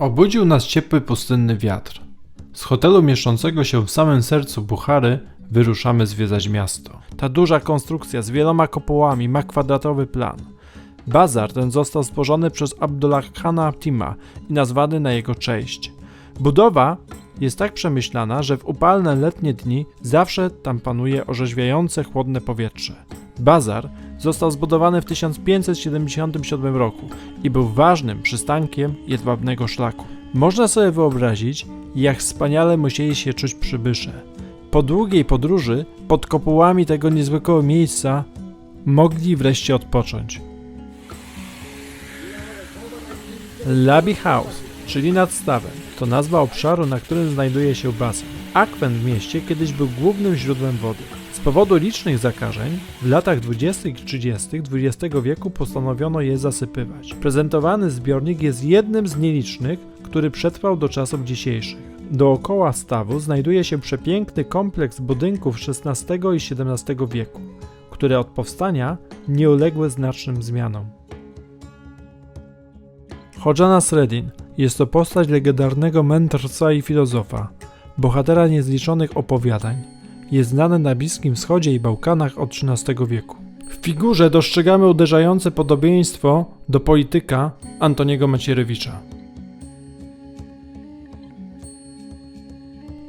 Obudził nas ciepły pustynny wiatr. Z hotelu mieszczącego się w samym sercu Buchary wyruszamy zwiedzać miasto. Ta duża konstrukcja z wieloma kopułami ma kwadratowy plan. Bazar ten został stworzony przez Abdullah Khana Tima i nazwany na jego cześć. Budowa jest tak przemyślana, że w upalne letnie dni zawsze tam panuje orzeźwiające chłodne powietrze. Bazar został zbudowany w 1577 roku i był ważnym przystankiem jedwabnego szlaku. Można sobie wyobrazić, jak wspaniale musieli się czuć przybysze. Po długiej podróży pod kopułami tego niezwykłego miejsca mogli wreszcie odpocząć. Labi House, czyli nad stawem, to nazwa obszaru, na którym znajduje się basen. Akwen w mieście kiedyś był głównym źródłem wody. Z powodu licznych zakażeń w latach 20. i 30. XX wieku postanowiono je zasypywać. Prezentowany zbiornik jest jednym z nielicznych, który przetrwał do czasów dzisiejszych. Dookoła stawu znajduje się przepiękny kompleks budynków XVI i XVII wieku, które od powstania nie uległy znacznym zmianom. Hodżana Sredin jest to postać legendarnego mędrca i filozofa, bohatera niezliczonych opowiadań. Jest znany na Bliskim Wschodzie i Bałkanach od XIII wieku. W figurze dostrzegamy uderzające podobieństwo do polityka Antoniego Macierewicza.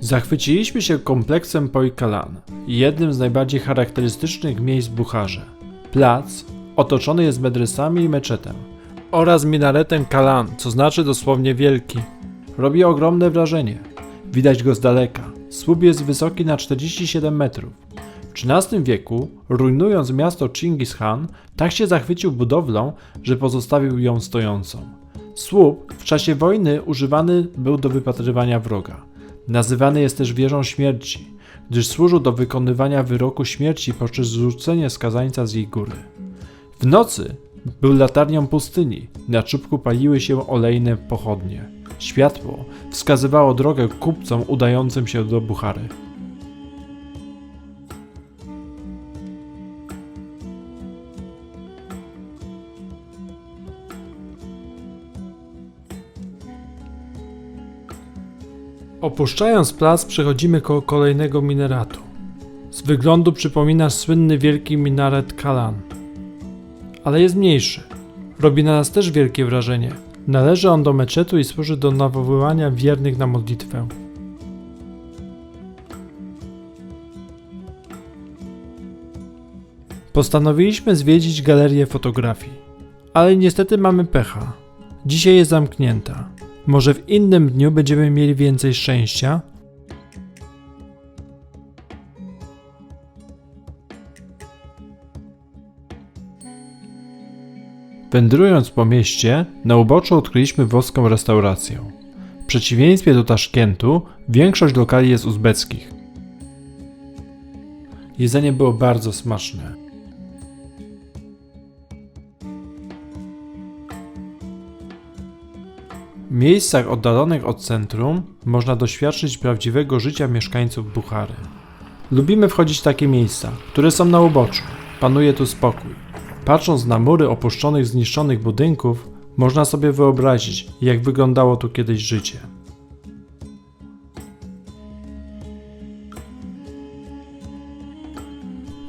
Zachwyciliśmy się kompleksem Poikalan, jednym z najbardziej charakterystycznych miejsc w Bucharze. Plac otoczony jest medresami i meczetem oraz minaretem Kalan, co znaczy dosłownie wielki. Robi ogromne wrażenie. Widać go z daleka. Słup jest wysoki na 47 metrów. W XIII wieku, rujnując miasto Chingis Khan, tak się zachwycił budowlą, że pozostawił ją stojącą. Słup w czasie wojny używany był do wypatrywania wroga. Nazywany jest też wieżą śmierci, gdyż służył do wykonywania wyroku śmierci poprzez zrzucenie skazańca z jej góry. W nocy był latarnią pustyni, na czubku paliły się olejne pochodnie. Światło wskazywało drogę kupcom udającym się do Buchary. Opuszczając plac, przechodzimy koło kolejnego minaratu. Z wyglądu przypomina słynny wielki minaret Kalan ale jest mniejszy. Robi na nas też wielkie wrażenie. Należy on do meczetu i służy do nawoływania wiernych na modlitwę. Postanowiliśmy zwiedzić galerię fotografii, ale niestety mamy pecha. Dzisiaj jest zamknięta. Może w innym dniu będziemy mieli więcej szczęścia? Wędrując po mieście, na uboczu odkryliśmy włoską restaurację. W przeciwieństwie do Taszkentu, większość lokali jest uzbeckich. Jedzenie było bardzo smaczne. W miejscach oddalonych od centrum można doświadczyć prawdziwego życia mieszkańców Buchary. Lubimy wchodzić w takie miejsca, które są na uboczu. Panuje tu spokój. Patrząc na mury opuszczonych, zniszczonych budynków, można sobie wyobrazić, jak wyglądało tu kiedyś życie.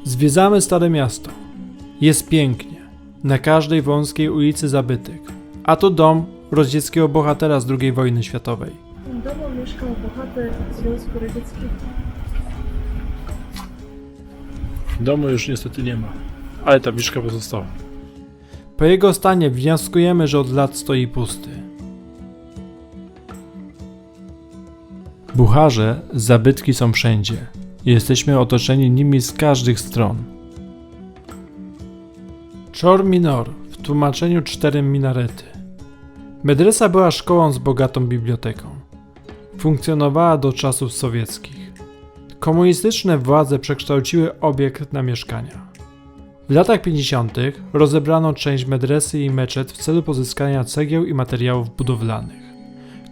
Zwiedzamy Stare Miasto. Jest pięknie. Na każdej wąskiej ulicy zabytek. A to dom rozdzieckiego bohatera z II wojny światowej. W tym domu mieszkał bohater Związku Radzieckiego. Domu już niestety nie ma, ale tabliczka pozostała. Po jego stanie wnioskujemy, że od lat stoi pusty. Bucharze zabytki są wszędzie. Jesteśmy otoczeni nimi z każdych stron. Czor Minor w tłumaczeniu cztery minarety. Medresa była szkołą z bogatą biblioteką. Funkcjonowała do czasów sowieckich. Komunistyczne władze przekształciły obiekt na mieszkania. W latach 50. rozebrano część medresy i meczet w celu pozyskania cegieł i materiałów budowlanych.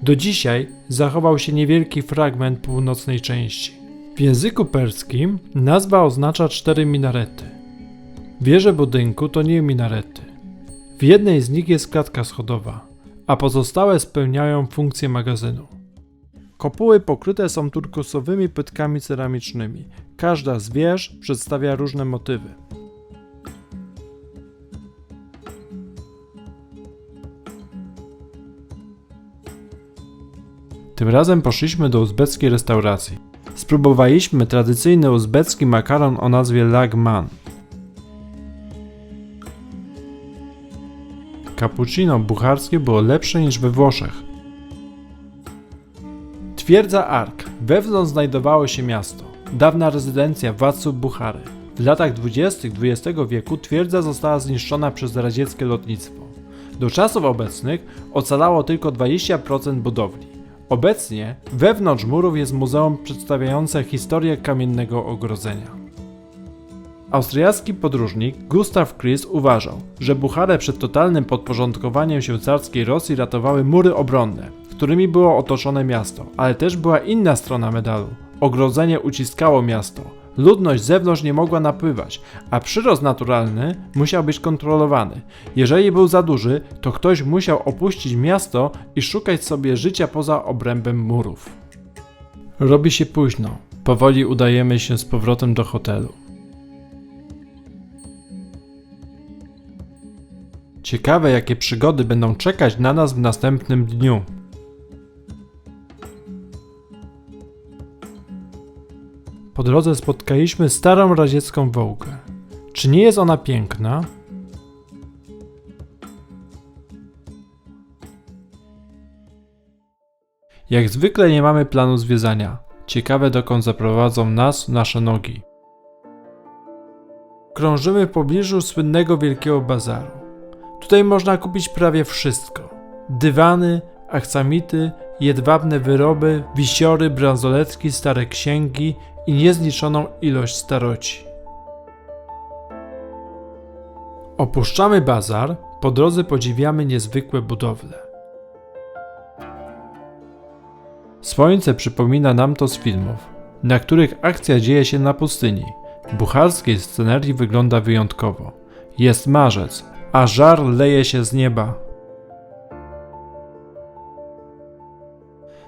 Do dzisiaj zachował się niewielki fragment północnej części. W języku perskim nazwa oznacza cztery minarety. Wieże budynku to nie minarety. W jednej z nich jest klatka schodowa, a pozostałe spełniają funkcję magazynu. Kopuły pokryte są turkusowymi płytkami ceramicznymi. Każda z wież przedstawia różne motywy. Tym razem poszliśmy do uzbeckiej restauracji. Spróbowaliśmy tradycyjny uzbecki makaron o nazwie lagman. Cappuccino bucharskie było lepsze niż we Włoszech. Twierdza Ark. Wewnątrz znajdowało się miasto. Dawna rezydencja władców Buchary. W latach 20. XX wieku twierdza została zniszczona przez radzieckie lotnictwo. Do czasów obecnych ocalało tylko 20% budowli. Obecnie wewnątrz murów jest muzeum przedstawiające historię kamiennego ogrodzenia. Austriacki podróżnik Gustav Kris uważał, że Bucharę przed totalnym podporządkowaniem się carskiej Rosji ratowały mury obronne, którymi było otoczone miasto, ale też była inna strona medalu. Ogrodzenie uciskało miasto, ludność z zewnątrz nie mogła napływać, a przyrost naturalny musiał być kontrolowany. Jeżeli był za duży, to ktoś musiał opuścić miasto i szukać sobie życia poza obrębem murów. Robi się późno. Powoli udajemy się z powrotem do hotelu. Ciekawe, jakie przygody będą czekać na nas w następnym dniu. Po drodze spotkaliśmy starą radziecką wołgę. Czy nie jest ona piękna? Jak zwykle nie mamy planu zwiedzania. Ciekawe dokąd zaprowadzą nas nasze nogi. Krążymy w pobliżu słynnego wielkiego bazaru. Tutaj można kupić prawie wszystko. Dywany, aksamity, jedwabne wyroby, wisiory, bransoletki, stare księgi i niezliczoną ilość staroci. Opuszczamy bazar, po drodze podziwiamy niezwykłe budowle. Słońce przypomina nam to z filmów, na których akcja dzieje się na pustyni. Bucharskiej scenerii wygląda wyjątkowo. Jest marzec, a żar leje się z nieba.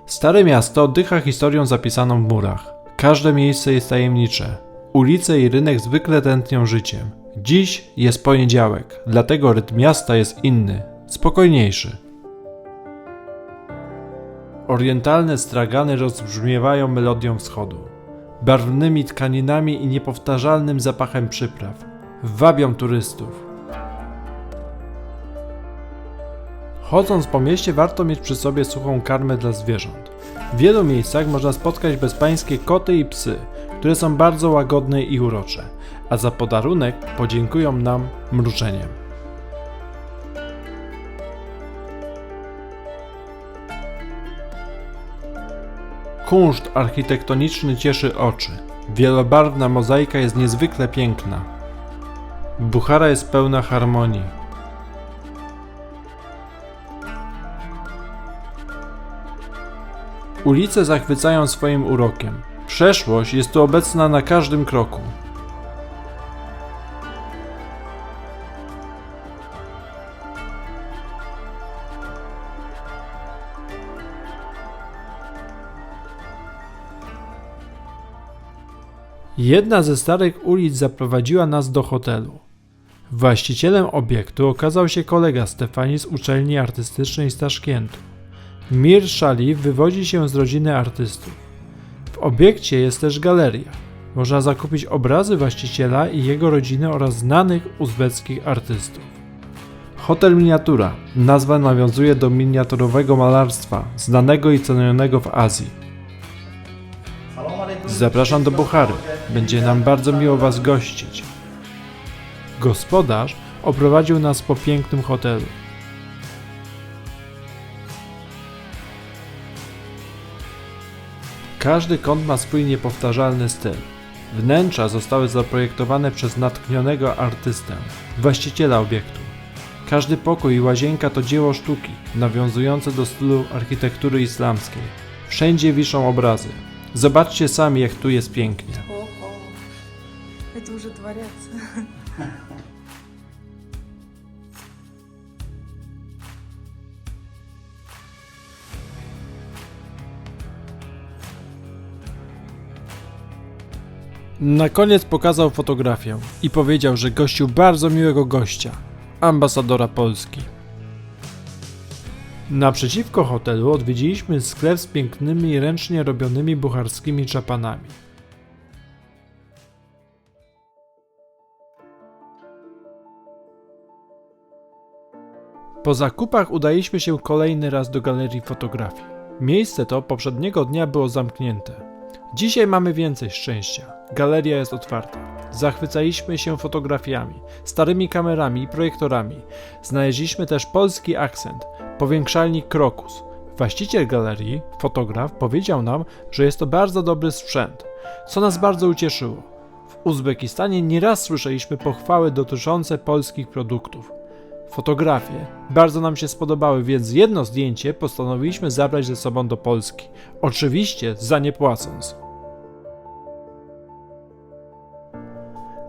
Stare miasto oddycha historią zapisaną w murach. Każde miejsce jest tajemnicze. Ulice i rynek zwykle tętnią życiem. Dziś jest poniedziałek, dlatego rytm miasta jest inny, spokojniejszy. Orientalne stragany rozbrzmiewają melodią wschodu, barwnymi tkaninami i niepowtarzalnym zapachem przypraw. Wabią turystów. Chodząc po mieście warto mieć przy sobie suchą karmę dla zwierząt. W wielu miejscach można spotkać bezpańskie koty i psy, które są bardzo łagodne i urocze, a za podarunek podziękują nam mruczeniem. Kunszt architektoniczny cieszy oczy. Wielobarwna mozaika jest niezwykle piękna. Buchara jest pełna harmonii. Ulice zachwycają swoim urokiem. Przeszłość jest tu obecna na każdym kroku. Jedna ze starych ulic zaprowadziła nas do hotelu. Właścicielem obiektu okazał się kolega Stefani z uczelni artystycznej z Taszkentu. Mir Szalif wywodzi się z rodziny artystów. W obiekcie jest też galeria. Można zakupić obrazy właściciela i jego rodziny oraz znanych uzbeckich artystów. Hotel Miniatura. Nazwa nawiązuje do miniaturowego malarstwa, znanego i cenionego w Azji. Zapraszam do Buchary. Będzie nam bardzo miło Was gościć. Gospodarz oprowadził nas po pięknym hotelu. Każdy kąt ma swój niepowtarzalny styl. Wnętrza zostały zaprojektowane przez natchnionego artystę, właściciela obiektu. Każdy pokój i łazienka to dzieło sztuki, nawiązujące do stylu architektury islamskiej. Wszędzie wiszą obrazy. Zobaczcie sami, jak tu jest pięknie. Ого. Это уже дворец. Na koniec pokazał fotografię i powiedział, że gościł bardzo miłego gościa, ambasadora Polski. Naprzeciwko hotelu odwiedziliśmy sklep z pięknymi ręcznie robionymi bucharskimi czapanami. Po zakupach udaliśmy się kolejny raz do galerii fotografii. Miejsce to poprzedniego dnia było zamknięte. Dzisiaj mamy więcej szczęścia. Galeria jest otwarta. Zachwycaliśmy się fotografiami, starymi kamerami i projektorami. Znaleźliśmy też polski akcent, powiększalnik Krokus. Właściciel galerii, fotograf, powiedział nam, że jest to bardzo dobry sprzęt, co nas bardzo ucieszyło. W Uzbekistanie nieraz słyszeliśmy pochwały dotyczące polskich produktów. Fotografie bardzo nam się spodobały, więc jedno zdjęcie postanowiliśmy zabrać ze sobą do Polski. Oczywiście za nie płacąc.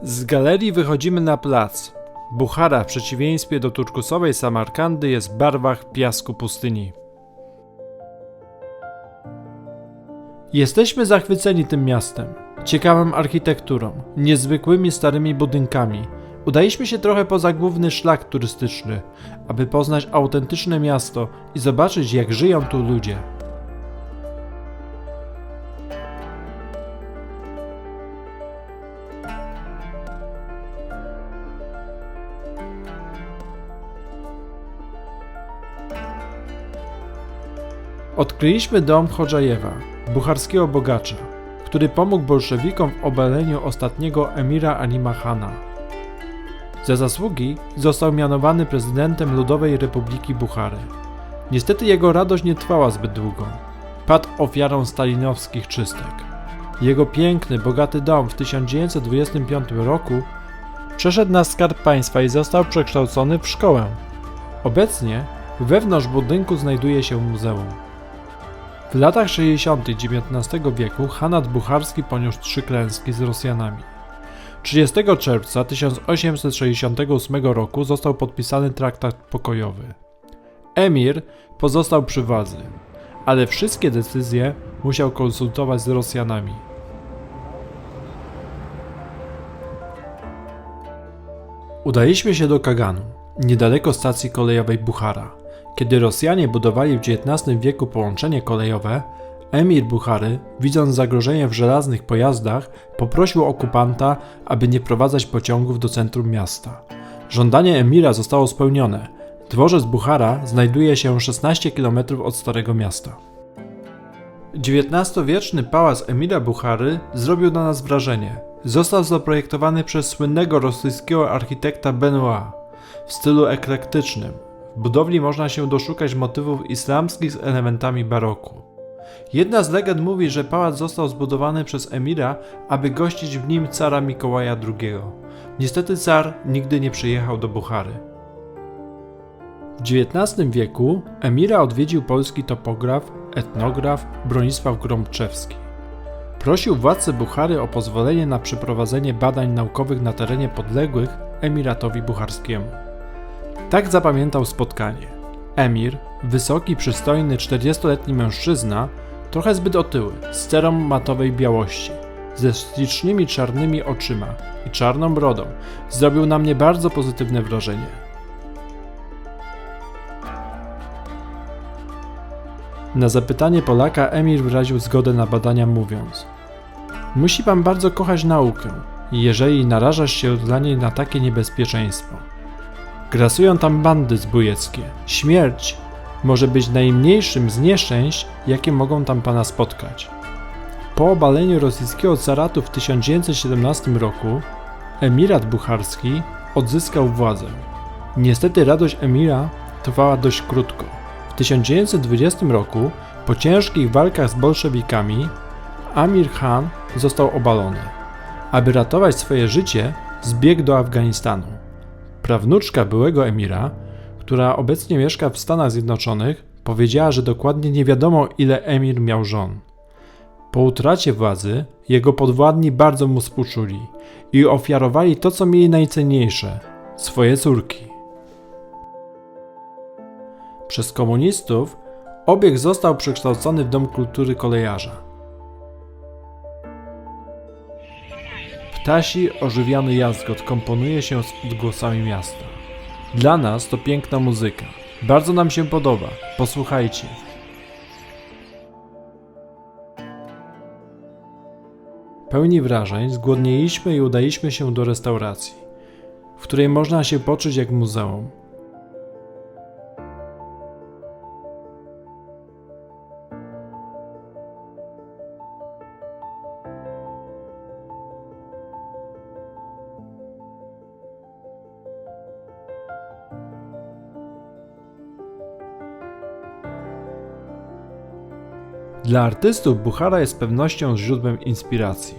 Z galerii wychodzimy na plac. Buchara w przeciwieństwie do turkusowej Samarkandy jest w barwach piasku pustyni. Jesteśmy zachwyceni tym miastem, ciekawą architekturą, niezwykłymi starymi budynkami. Udaliśmy się trochę poza główny szlak turystyczny, aby poznać autentyczne miasto i zobaczyć, jak żyją tu ludzie. Odkryliśmy dom Chodżajewa, bucharskiego bogacza, który pomógł bolszewikom w obaleniu ostatniego emira Alima Hana. Za zasługi został mianowany prezydentem Ludowej Republiki Buchary. Niestety jego radość nie trwała zbyt długo. Padł ofiarą stalinowskich czystek. Jego piękny, bogaty dom w 1925 roku przeszedł na skarb państwa i został przekształcony w szkołę. Obecnie wewnątrz budynku znajduje się muzeum. W latach 60. XIX wieku Hanat Bucharski poniósł trzy klęski z Rosjanami. 30 czerwca 1868 roku został podpisany traktat pokojowy. Emir pozostał przy władzy, ale wszystkie decyzje musiał konsultować z Rosjanami. Udaliśmy się do Kaganu, niedaleko stacji kolejowej Buchara. Kiedy Rosjanie budowali w XIX wieku połączenie kolejowe, emir Buchary, widząc zagrożenie w żelaznych pojazdach, poprosił okupanta, aby nie prowadzać pociągów do centrum miasta. Żądanie emira zostało spełnione. Dworzec Buchara znajduje się 16 km od Starego Miasta. XIX-wieczny pałac emira Buchary zrobił na nas wrażenie. Został zaprojektowany przez słynnego rosyjskiego architekta Benoit w stylu eklektycznym. W budowli można się doszukać motywów islamskich z elementami baroku. Jedna z legend mówi, że pałac został zbudowany przez emira, aby gościć w nim cara Mikołaja II. Niestety car nigdy nie przyjechał do Buchary. W XIX wieku emira odwiedził polski topograf, etnograf Bronisław Gromczewski. Prosił władcę Buchary o pozwolenie na przeprowadzenie badań naukowych na terenie podległych emiratowi bucharskiemu. Tak zapamiętał spotkanie. Emir, wysoki, przystojny, 40-letni mężczyzna, trochę zbyt otyły, z cerą matowej białości, ze ślicznymi czarnymi oczyma i czarną brodą, zrobił na mnie bardzo pozytywne wrażenie. Na zapytanie Polaka Emir wyraził zgodę na badania mówiąc Musi pan bardzo kochać naukę, jeżeli narażasz się dla niej na takie niebezpieczeństwo. Grasują tam bandy zbójeckie. Śmierć może być najmniejszym z nieszczęść, jakie mogą tam pana spotkać. Po obaleniu rosyjskiego caratu w 1917 roku emirat bucharski odzyskał władzę. Niestety radość emira trwała dość krótko. W 1920 roku, po ciężkich walkach z bolszewikami, Amir Khan został obalony. Aby ratować swoje życie, zbiegł do Afganistanu. Prawnuczka byłego emira, która obecnie mieszka w Stanach Zjednoczonych, powiedziała, że dokładnie nie wiadomo, ile emir miał żon. Po utracie władzy, jego podwładni bardzo mu współczuli i ofiarowali to, co mieli najcenniejsze swoje córki. Przez komunistów obiekt został przekształcony w Dom Kultury Kolejarza. Tasi ożywiany jazgot komponuje się z odgłosami miasta. Dla nas to piękna muzyka. Bardzo nam się podoba. Posłuchajcie. Pełni wrażeń zgłodnieliśmy i udaliśmy się do restauracji, w której można się poczuć jak muzeum. Dla artystów Buchara jest pewnością źródłem inspiracji.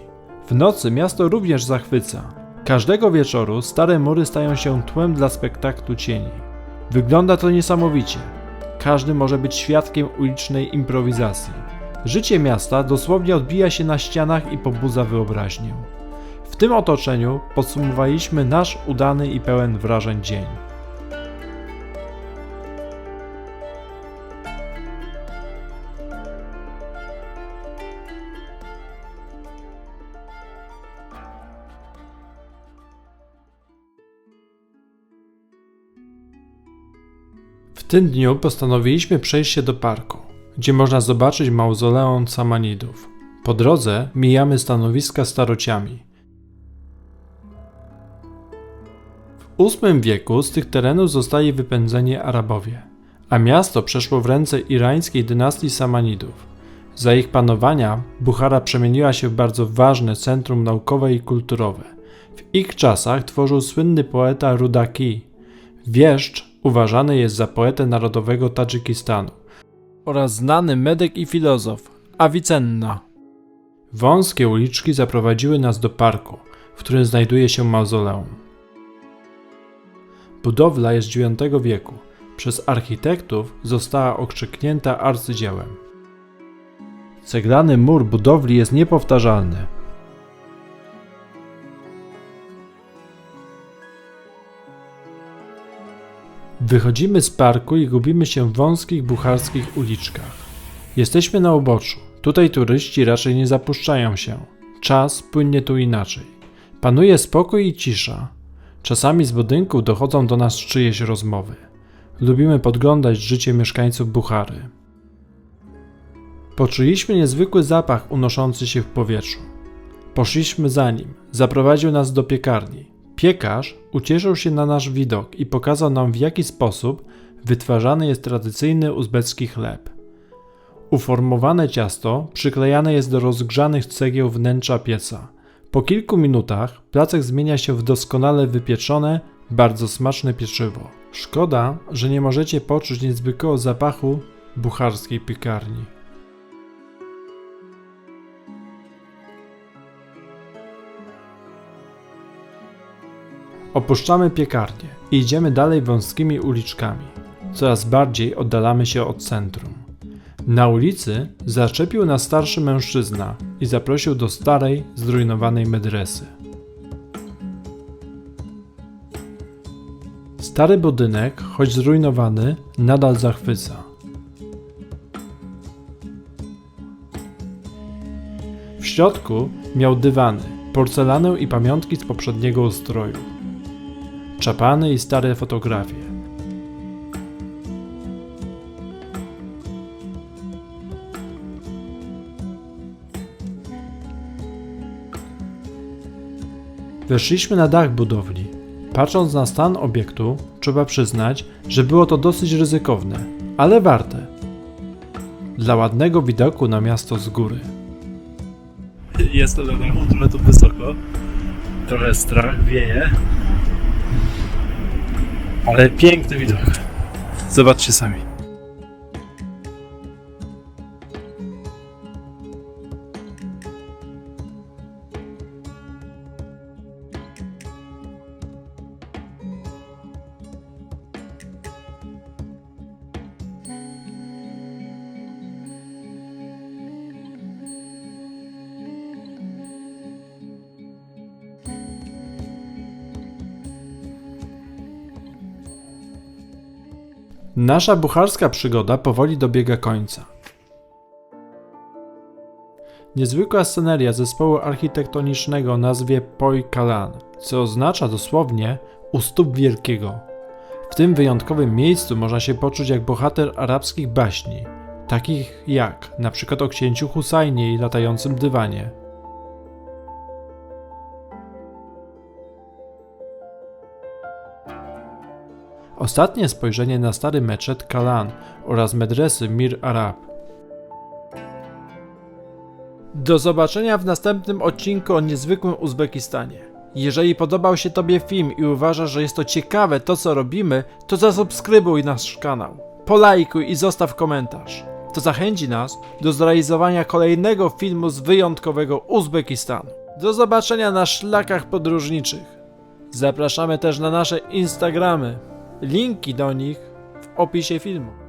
W nocy miasto również zachwyca. Każdego wieczoru stare mury stają się tłem dla spektaklu cieni. Wygląda to niesamowicie. Każdy może być świadkiem ulicznej improwizacji. Życie miasta dosłownie odbija się na ścianach i pobudza wyobraźnię. W tym otoczeniu podsumowaliśmy nasz udany i pełen wrażeń dzień. Tym dniu postanowiliśmy przejść się do parku, gdzie można zobaczyć mauzoleum Samanidów. Po drodze mijamy stanowiska starociami. W VIII wieku z tych terenów zostali wypędzeni Arabowie, a miasto przeszło w ręce irańskiej dynastii Samanidów. Za ich panowania Buchara przemieniła się w bardzo ważne centrum naukowe i kulturowe. W ich czasach tworzył słynny poeta Rudaki. Wieszcz uważany jest za poetę narodowego Tadżykistanu oraz znany medyk i filozof Avicenna. Wąskie uliczki zaprowadziły nas do parku, w którym znajduje się mauzoleum. Budowla jest IX wieku. Przez architektów została okrzyknięta arcydziełem. Ceglany mur budowli jest niepowtarzalny. Wychodzimy z parku i gubimy się w wąskich bucharskich uliczkach. Jesteśmy na uboczu. Tutaj turyści raczej nie zapuszczają się. Czas płynie tu inaczej. Panuje spokój i cisza. Czasami z budynku dochodzą do nas czyjeś rozmowy. Lubimy podglądać życie mieszkańców Buchary. Poczuliśmy niezwykły zapach unoszący się w powietrzu. Poszliśmy za nim. Zaprowadził nas do piekarni. Piekarz ucieszył się na nasz widok i pokazał nam w jaki sposób wytwarzany jest tradycyjny uzbecki chleb. Uformowane ciasto przyklejane jest do rozgrzanych cegieł wnętrza pieca. Po kilku minutach placek zmienia się w doskonale wypieczone, bardzo smaczne pieczywo. Szkoda, że nie możecie poczuć niezwykłego zapachu bucharskiej piekarni. Opuszczamy piekarnię i idziemy dalej wąskimi uliczkami. Coraz bardziej oddalamy się od centrum. Na ulicy zaczepił nas starszy mężczyzna i zaprosił do starej, zrujnowanej medresy. Stary budynek, choć zrujnowany, nadal zachwyca. W środku miał dywany, porcelanę i pamiątki z poprzedniego ustroju czapany i stare fotografie. Weszliśmy na dach budowli. Patrząc na stan obiektu, trzeba przyznać, że było to dosyć ryzykowne, ale warte. Dla ładnego widoku na miasto z góry. Jest to wiadomo, trochę tu wysoko. Trochę strach wieje. Ale piękny widok. Zobaczcie sami. Nasza bucharska przygoda powoli dobiega końca. Niezwykła sceneria zespołu architektonicznego o nazwie Poi Kalan, co oznacza dosłownie u stóp wielkiego. W tym wyjątkowym miejscu można się poczuć jak bohater arabskich baśni, takich jak na przykład o księciu Husajnie i latającym dywanie. Ostatnie spojrzenie na stary meczet Kalan oraz medresy Mir Arab. Do zobaczenia w następnym odcinku o niezwykłym Uzbekistanie. Jeżeli podobał się Tobie film i uważasz, że jest to ciekawe to co robimy, to zasubskrybuj nasz kanał, polajkuj i zostaw komentarz. To zachęci nas do zrealizowania kolejnego filmu z wyjątkowego Uzbekistanu. Do zobaczenia na szlakach podróżniczych. Zapraszamy też na nasze Instagramy. Linki do nich w opisie filmu.